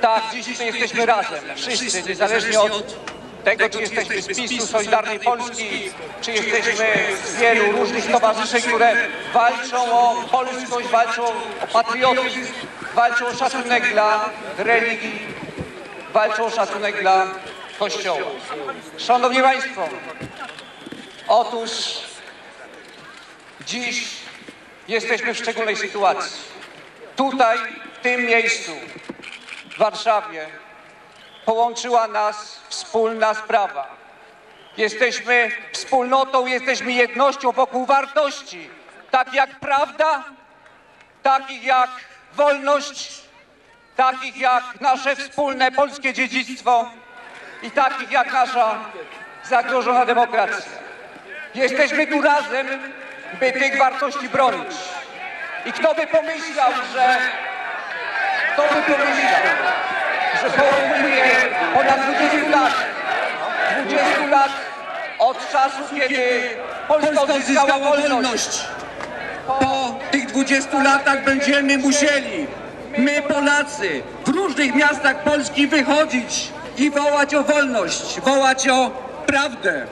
Tak, my jesteśmy razem, wszyscy, niezależnie od tego, czy jesteśmy z PiSu, Solidarnej Polski, czy jesteśmy z wielu różnych stowarzyszeń, które walczą o polskość, walczą o patriotyzm, walczą o szacunek dla religii, walczą o szacunek dla Kościoła. Szanowni Państwo, otóż dziś jesteśmy w szczególnej sytuacji. Tutaj, w tym miejscu, w Warszawie, połączyła nas wspólna sprawa. Jesteśmy wspólnotą, jesteśmy jednością wokół wartości, takich jak prawda, takich jak wolność, takich jak nasze wspólne polskie dziedzictwo i takich jak nasza zagrożona demokracja. Jesteśmy tu razem, by tych wartości bronić. I kto by pomyślał, że kto by pomyślał, że po ponad 20 lat, 20 lat od czasu, kiedy Polska odzyskała wolność, po tych 20 latach będziemy musieli, my Polacy, w różnych miastach Polski wychodzić i wołać o wolność, wołać o prawdę,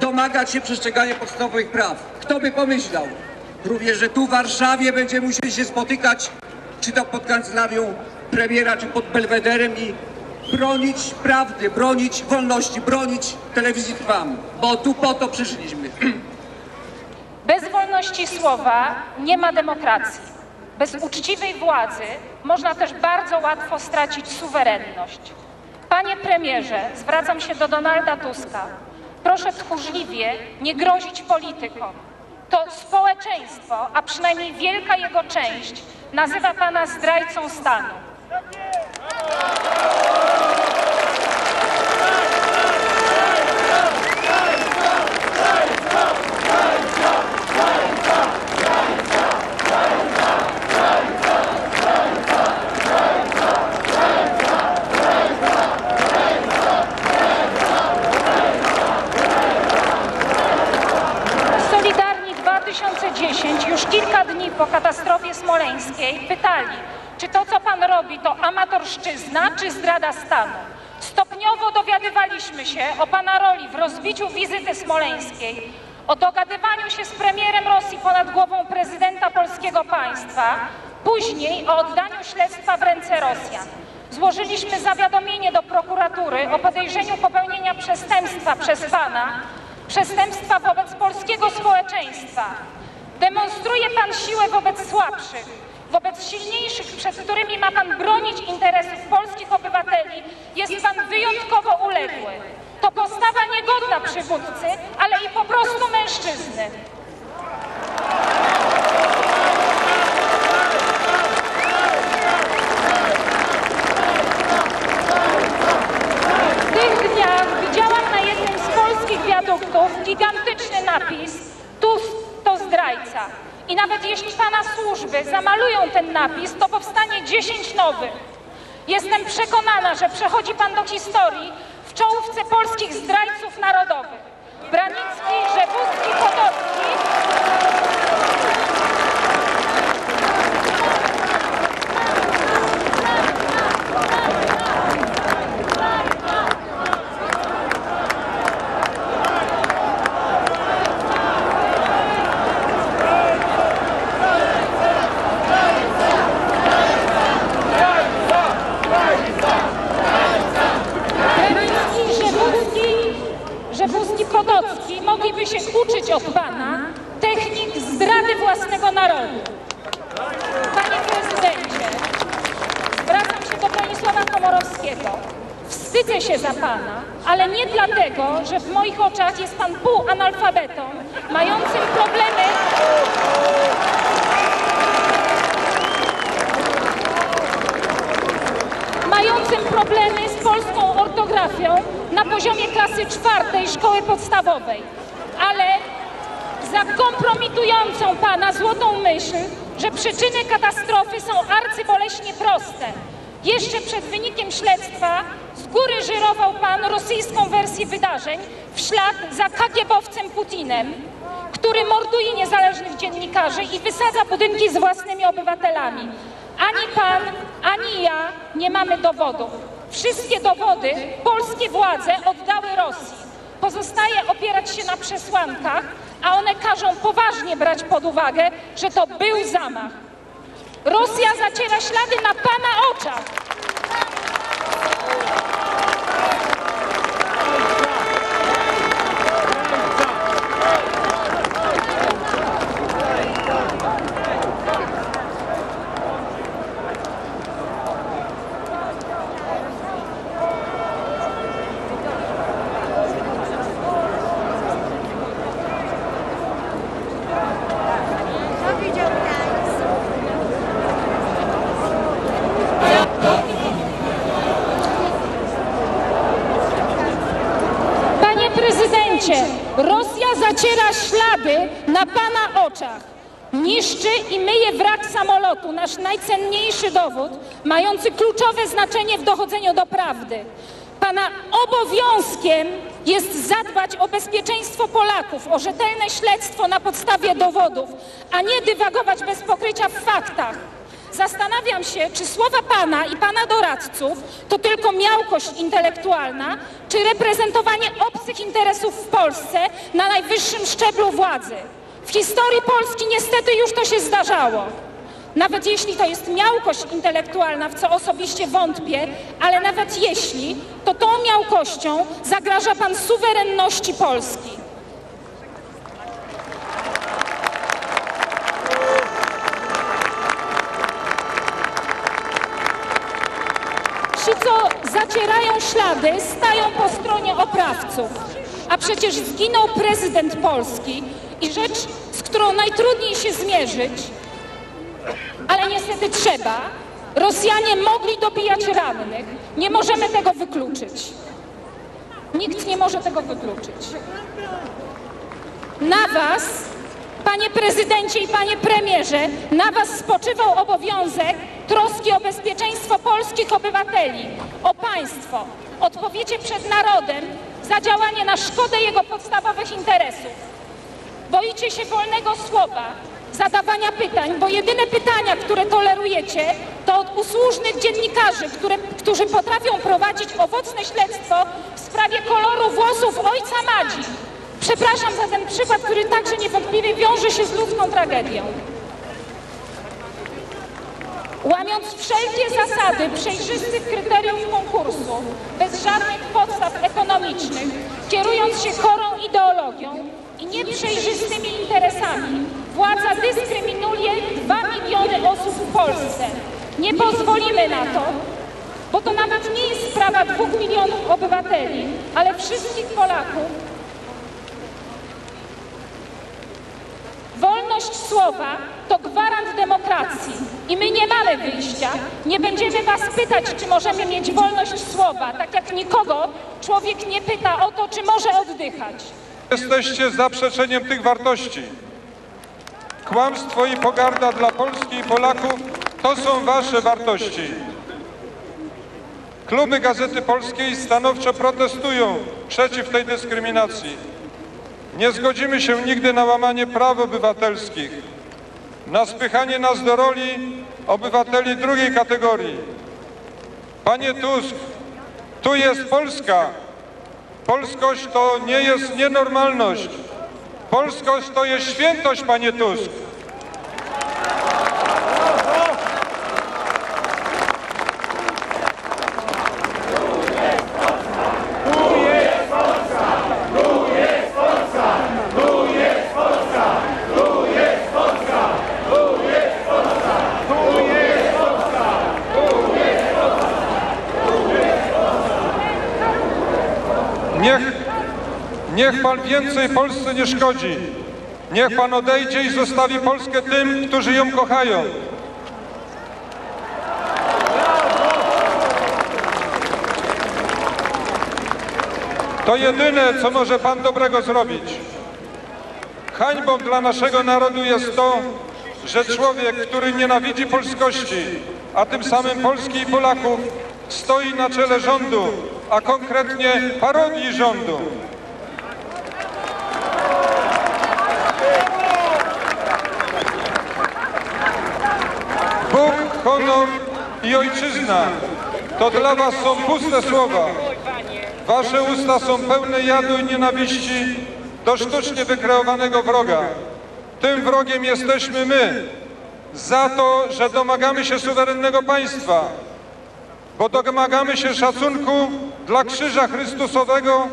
domagać się przestrzegania podstawowych praw. Kto by pomyślał? Również, że tu w Warszawie będziemy musieli się spotykać, czy to pod kancelarią premiera, czy pod Belwederem i bronić prawdy, bronić wolności, bronić telewizji Trwam, bo tu po to przyszliśmy. Bez wolności słowa nie ma demokracji. Bez uczciwej władzy można też bardzo łatwo stracić suwerenność. Panie premierze, zwracam się do Donalda Tuska. Proszę tchórzliwie nie grozić politykom. To społeczeństwo, a przynajmniej wielka jego część, nazywa pana zdrajcą stanu. 2010 już kilka dni po katastrofie smoleńskiej pytali, czy to, co pan robi, to amatorszczyzna, czy zdrada stanu. Stopniowo dowiadywaliśmy się o pana roli w rozbiciu wizyty smoleńskiej, o dogadywaniu się z premierem Rosji ponad głową prezydenta polskiego państwa, później o oddaniu śledztwa w ręce Rosjan. Złożyliśmy zawiadomienie do prokuratury o podejrzeniu popełnienia przestępstwa przez pana, przestępstwa wobec polskiego społeczeństwa. Demonstruje pan siłę wobec słabszych, wobec silniejszych, przed którymi ma pan bronić interesów polskich obywateli. Jest pan wyjątkowo uległy. To postawa niegodna przywódcy, ale i po prostu mężczyzny. W tych dniach widziałam na jednym z polskich wiaduktów gigantyczny napis Tusk to zdrajca. I nawet jeśli pana służby zamalują ten napis, to powstanie 10 nowych. Jestem przekonana, że przechodzi pan do historii w czołówce polskich zdrajców narodowych. Branicki, Rzewuski, Podolski Branicki, Rzewuski, Rzewuski, Podolski mogliby się uczyć od pana technik zdrady własnego narodu. Panie prezydencie, zwracam się do Bronisława Komorowskiego. Wstydzę się za pana, ale nie dlatego, że w moich oczach jest pan półanalfabetą, mającym problemy mającym problemy z polską ortografią na poziomie klasy czwartej szkoły podstawowej, ale za kompromitującą pana złotą myśl, że przyczyny katastrofy są arcyboleśnie proste. Jeszcze przed wynikiem śledztwa z góry żyrował pan rosyjską wersję wydarzeń w ślad za kagiebowcem Putinem, który morduje niezależnych dziennikarzy i wysadza budynki z własnymi obywatelami. Ani pan, ani ja nie mamy dowodów. Wszystkie dowody polskie władze oddały Rosji. Pozostaje opierać się na przesłankach, a one każą poważnie brać pod uwagę, że to był zamach. Rosja zaciera ślady na pana oczach. Kto widział Gdańsk? Panie Rosja zaciera ślady na pana oczach. Niszczy i myje wrak samolotu, nasz najcenniejszy dowód, mający kluczowe znaczenie w dochodzeniu do prawdy. Pana obowiązkiem jest zadbać o bezpieczeństwo Polaków, o rzetelne śledztwo na podstawie dowodów, a nie dywagować bez pokrycia w faktach. Zastanawiam się, czy słowa pana i pana doradców to tylko miałkość intelektualna, czy reprezentowanie obcych interesów w Polsce na najwyższym szczeblu władzy. W historii Polski niestety już to się zdarzało. Nawet jeśli to jest miałkość intelektualna, w co osobiście wątpię, ale nawet jeśli, to tą miałkością zagraża pan suwerenności Polski. Ślady, stają po stronie oprawców. A przecież zginął prezydent Polski i rzecz, z którą najtrudniej się zmierzyć, ale niestety trzeba. Rosjanie mogli dobijać rannych. Nie możemy tego wykluczyć. Nikt nie może tego wykluczyć. Na Was, panie prezydencie i panie premierze, na Was spoczywał obowiązek troski o bezpieczeństwo polskich obywateli, o państwo. Odpowiecie przed narodem za działanie na szkodę jego podstawowych interesów. Boicie się wolnego słowa, zadawania pytań, bo jedyne pytania, które tolerujecie, to od usłużnych dziennikarzy, które, którzy potrafią prowadzić owocne śledztwo w sprawie koloru włosów ojca Madzi. Przepraszam za ten przykład, który także niewątpliwie wiąże się z ludzką tragedią. Łamiąc wszelkie zasady przejrzystych kryteriów konkursu, bez żadnych podstaw ekonomicznych, kierując się chorą ideologią i nieprzejrzystymi interesami, władza dyskryminuje 2 miliony osób w Polsce. Nie pozwolimy na to, bo to nawet nie jest sprawa dwóch milionów obywateli, ale wszystkich Polaków, Wolność słowa to gwarant demokracji i my nie mamy wyjścia. Nie będziemy Was pytać, czy możemy mieć wolność słowa, tak jak nikogo człowiek nie pyta o to, czy może oddychać. Jesteście zaprzeczeniem tych wartości. Kłamstwo i pogarda dla Polski i Polaków to są wasze wartości. Kluby Gazety Polskiej stanowczo protestują przeciw tej dyskryminacji. Nie zgodzimy się nigdy na łamanie praw obywatelskich, na spychanie nas do roli obywateli drugiej kategorii. Panie Tusk, tu jest Polska, Polskość to nie jest nienormalność. Polskość to jest świętość, panie Tusk. Niech, niech pan więcej Polsce nie szkodzi. Niech pan odejdzie i zostawi Polskę tym, którzy ją kochają. To jedyne, co może pan dobrego zrobić. Hańbą dla naszego narodu jest to, że człowiek, który nienawidzi polskości, a tym samym Polski i Polaków, stoi na czele rządu, a konkretnie parodii rządu. Honor i ojczyzna to dla was są puste słowa. Wasze usta są pełne jadu i nienawiści do sztucznie wykreowanego wroga. Tym wrogiem jesteśmy my, za to, że domagamy się suwerennego państwa, bo domagamy się szacunku dla Krzyża Chrystusowego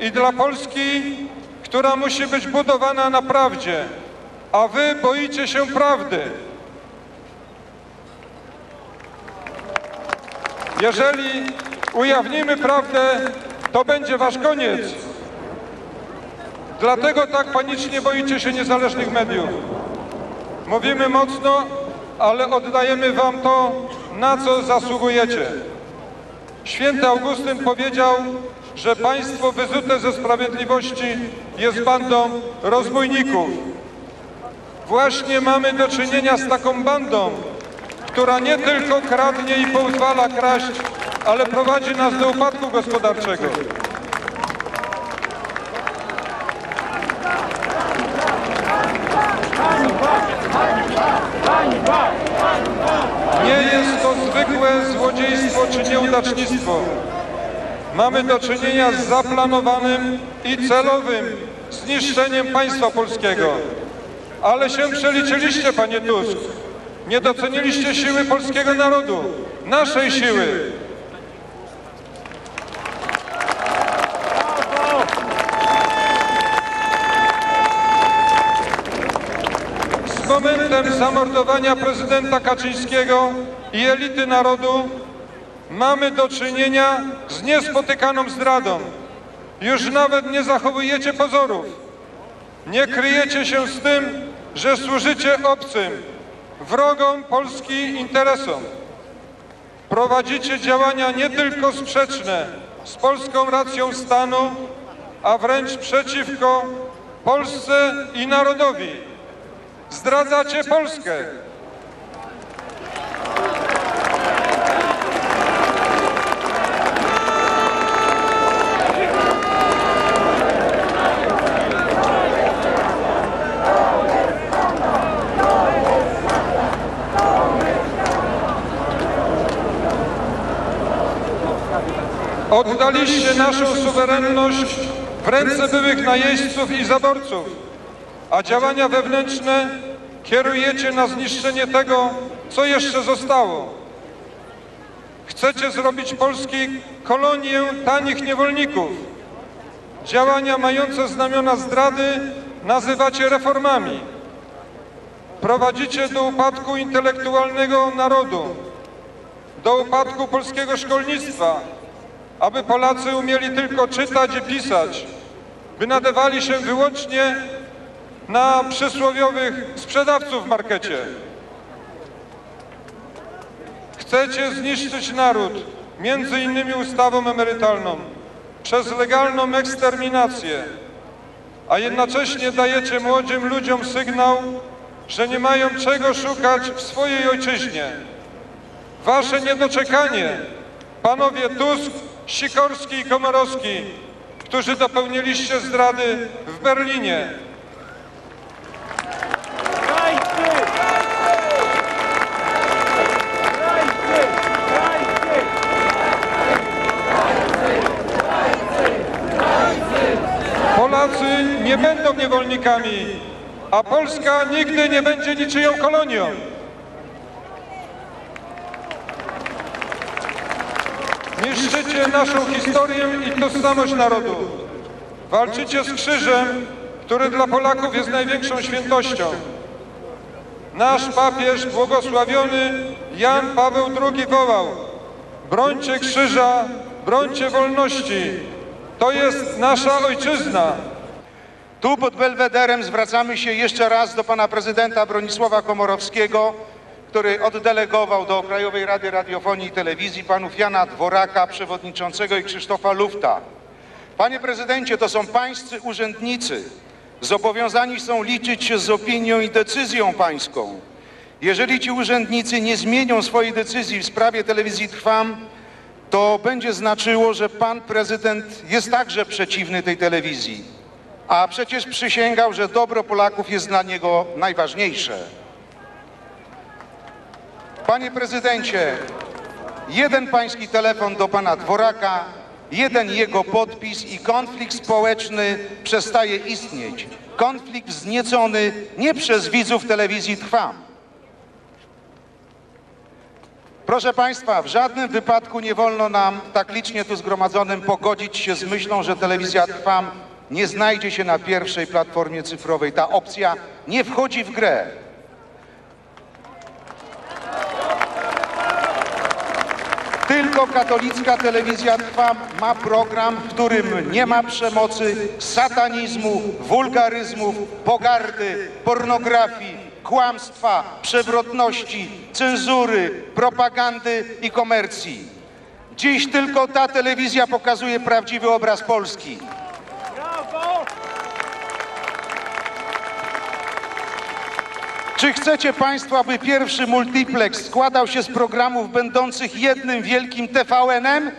i dla Polski, która musi być budowana na prawdzie, a wy boicie się prawdy. Jeżeli ujawnimy prawdę, to będzie wasz koniec. Dlatego tak panicznie boicie się niezależnych mediów. Mówimy mocno, ale oddajemy wam to, na co zasługujecie. Święty Augustyn powiedział, że państwo wyzute ze sprawiedliwości jest bandą rozbójników. Właśnie mamy do czynienia z taką bandą, która nie tylko kradnie i pozwala kraść, ale prowadzi nas do upadku gospodarczego. Nie jest to zwykłe złodziejstwo czy nieudacznictwo. Mamy do czynienia z zaplanowanym i celowym zniszczeniem państwa polskiego. Ale się przeliczyliście, panie Tusk. Nie doceniliście siły polskiego narodu, naszej siły. Z momentem zamordowania prezydenta Kaczyńskiego i elity narodu mamy do czynienia z niespotykaną zdradą. Już nawet nie zachowujecie pozorów. Nie kryjecie się z tym, że służycie obcym, wrogom Polski interesom. Prowadzicie działania nie tylko sprzeczne z polską racją stanu, a wręcz przeciwko Polsce i narodowi. Zdradzacie Polskę. Oddaliście naszą suwerenność w ręce byłych najeźdźców i zaborców, a działania wewnętrzne kierujecie na zniszczenie tego, co jeszcze zostało. Chcecie zrobić Polski kolonię tanich niewolników. Działania mające znamiona zdrady nazywacie reformami. Prowadzicie do upadku intelektualnego narodu, do upadku polskiego szkolnictwa, aby Polacy umieli tylko czytać i pisać, by nadawali się wyłącznie na przysłowiowych sprzedawców w markecie. Chcecie zniszczyć naród, między innymi ustawą emerytalną, przez legalną eksterminację, a jednocześnie dajecie młodym ludziom sygnał, że nie mają czego szukać w swojej ojczyźnie. Wasze niedoczekanie, panowie Tusk, Sikorski i Komorowski, którzy dopełniliście zdrady w Berlinie. Polacy nie będą niewolnikami, a Polska nigdy nie będzie niczyją kolonią. Niszczycie naszą historię i tożsamość narodu. Walczycie z krzyżem, który dla Polaków jest największą świętością. Nasz papież błogosławiony Jan Paweł II wołał Brońcie krzyża, brońcie wolności. To jest nasza ojczyzna. Tu pod Belwederem zwracamy się jeszcze raz do pana prezydenta Bronisława Komorowskiego, który oddelegował do Krajowej Rady Radiofonii i Telewizji panów Jana Dworaka, przewodniczącego i Krzysztofa Lufta. Panie prezydencie, to są pańscy urzędnicy. Zobowiązani są liczyć się z opinią i decyzją pańską. Jeżeli ci urzędnicy nie zmienią swojej decyzji w sprawie telewizji Trwam, to będzie znaczyło, że pan prezydent jest także przeciwny tej telewizji. A przecież przysięgał, że dobro Polaków jest dla niego najważniejsze. Panie prezydencie, jeden pański telefon do pana Dworaka, jeden jego podpis i konflikt społeczny przestaje istnieć. Konflikt wzniecony nie przez widzów telewizji Trwam. Proszę Państwa, w żadnym wypadku nie wolno nam, tak licznie tu zgromadzonym, pogodzić się z myślą, że telewizja Trwam nie znajdzie się na pierwszej platformie cyfrowej. Ta opcja nie wchodzi w grę. Tylko katolicka telewizja Trwam ma program, w którym nie ma przemocy, satanizmu, wulgaryzmów, pogardy, pornografii, kłamstwa, przewrotności, cenzury, propagandy i komercji. Dziś tylko ta telewizja pokazuje prawdziwy obraz Polski. Czy chcecie Państwo, aby pierwszy multiplex składał się z programów będących jednym wielkim TVN-em?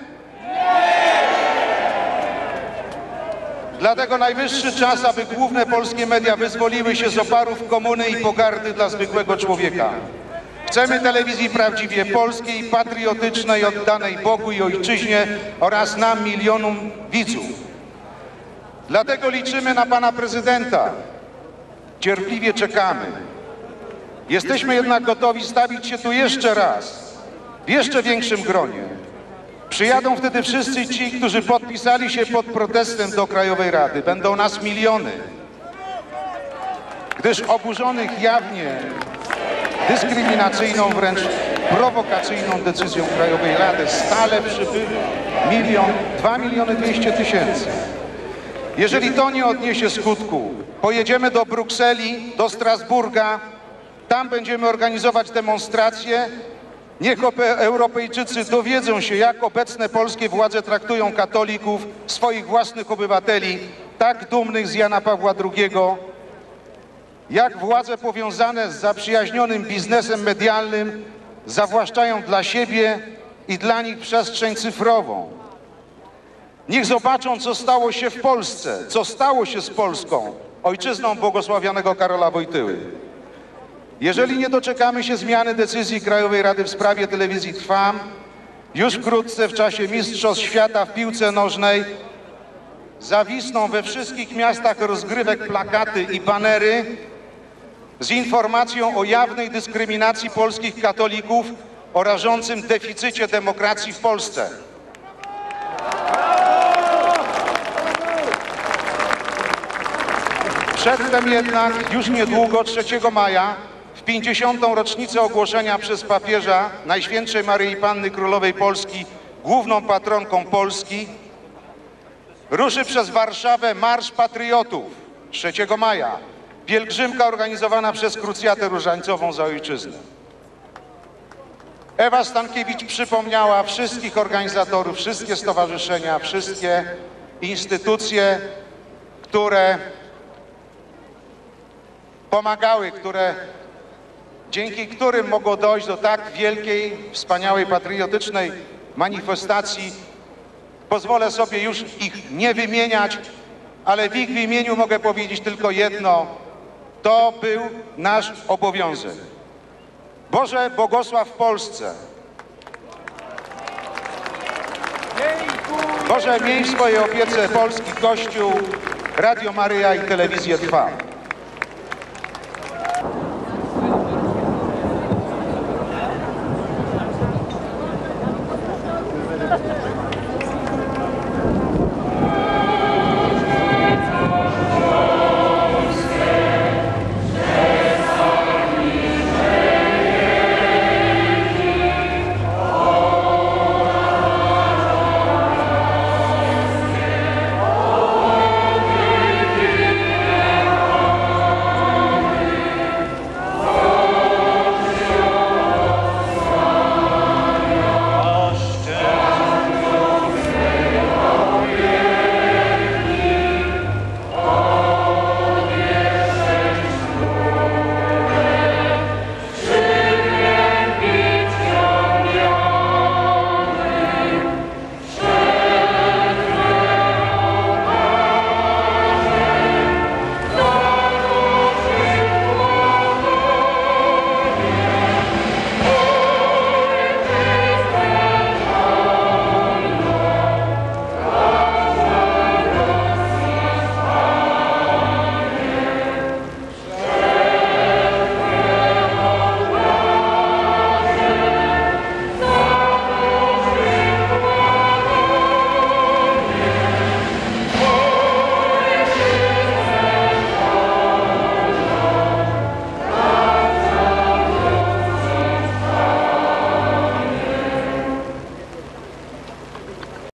Dlatego najwyższy czas, aby główne polskie media wyzwoliły się z oparów komuny i pogardy dla zwykłego człowieka. Chcemy telewizji prawdziwie polskiej, patriotycznej, oddanej Bogu i Ojczyźnie oraz nam, milionom widzów. Dlatego liczymy na Pana Prezydenta. Cierpliwie czekamy. Jesteśmy jednak gotowi stawić się tu jeszcze raz, w jeszcze większym gronie. Przyjadą wtedy wszyscy ci, którzy podpisali się pod protestem do Krajowej Rady. Będą nas miliony. Gdyż oburzonych jawnie dyskryminacyjną, wręcz prowokacyjną decyzją Krajowej Rady stale przybywa milion, dwa miliony dwieście tysięcy. Jeżeli to nie odniesie skutku, pojedziemy do Brukseli, do Strasburga, tam będziemy organizować demonstracje. Niech ope- Europejczycy dowiedzą się, jak obecne polskie władze traktują katolików, swoich własnych obywateli, tak dumnych z Jana Pawła II, jak władze powiązane z zaprzyjaźnionym biznesem medialnym zawłaszczają dla siebie i dla nich przestrzeń cyfrową. Niech zobaczą, co stało się w Polsce, co stało się z Polską, ojczyzną błogosławionego Karola Wojtyły. Jeżeli nie doczekamy się zmiany decyzji Krajowej Rady w sprawie telewizji Trwam, już wkrótce w czasie Mistrzostw Świata w piłce nożnej zawisną we wszystkich miastach rozgrywek plakaty i banery z informacją o jawnej dyskryminacji polskich katolików o rażącym deficycie demokracji w Polsce. Przedtem jednak już niedługo, 3 maja, 50. rocznicę ogłoszenia przez papieża Najświętszej Maryi Panny Królowej Polski główną patronką Polski, ruszy przez Warszawę Marsz Patriotów 3 maja, pielgrzymka organizowana przez Krucjatę Różańcową za Ojczyznę. Ewa Stankiewicz przypomniała wszystkich organizatorów, wszystkie stowarzyszenia, wszystkie instytucje, które pomagały, które, dzięki którym mogło dojść do tak wielkiej, wspaniałej, patriotycznej manifestacji. Pozwolę sobie już ich nie wymieniać, ale w ich imieniu mogę powiedzieć tylko jedno. To był nasz obowiązek. Boże, błogosław Polsce. Boże, miej w swojej opiece polski Kościół, Radio Maryja i Telewizję Trwam.